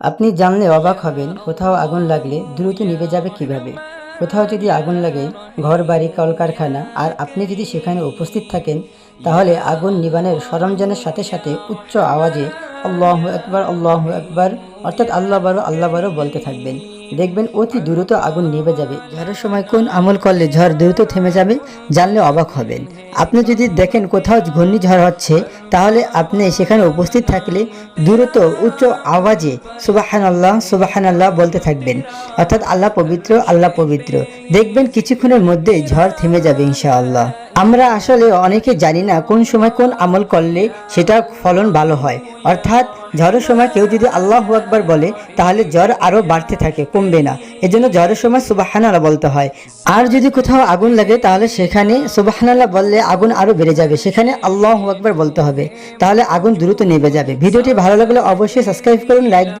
আপনি জানলে অবাক হবেন কোথাও আগুন লাগলে দ্রুত নিভে যাবে কীভাবে। কোথাও যদি আগুন লাগে ঘর বাড়ি কলকারখানা, আর আপনি যদি সেখানে উপস্থিত থাকেন, তাহলে আগুন নিবানের সরঞ্জামের সাথে সাথে উচ্চ আওয়াজে আল্লাহ একবার আল্লাহ একবার অর্থাৎ আল্লাহ বারো আল্লাহ বারো বলতে থাকবেন। দেখবেন অতি দ্রুত আগুন নিভে যাবে। ঝড়ের সময় কোন আমল করলে ঝড় দ্রুত থেমে যাবে, জানলে অবাক হবেন। আপনি যদি দেখেন কোথাও ঘূর্ণিঝড় হচ্ছে, তাহলে আপনি সেখানে উপস্থিত থাকলে দ্রুত উচ্চ আওয়াজে সুবাহান আল্লাহ সুবাহান আল্লাহ বলতে থাকবেন। অর্থাৎ আল্লাহ পবিত্র আল্লাহ পবিত্র। দেখবেন কিছুক্ষণের মধ্যেই ঝড় থেমে যাবে ইনশাআল্লাহ। আমরা আসলে অনেকে জানি না কোন সময় কোন আমল করলে সেটা ফলন ভালো হয়। অর্থাৎ ঝড়ের সময় কেউ যদি আল্লাহ আকবার বলে, তাহলে জ্বর আরও বাড়তে থাকে, কমবে না। এজন্য ঝড়ের সময় সুবাহানাল্লাহ বলতে হয়। আর যদি কোথাও আগুন লাগে, তাহলে সেখানে সুবাহানাল্লাহ বললে আগুন আরও বেড়ে যাবে। সেখানে আল্লাহ আকবার বলতে হবে। তাহলে আগুন দ্রুত নেবে যাবে। ভিডিওটি ভালো লাগলে অবশ্যই সাবস্ক্রাইব করুন, লাইক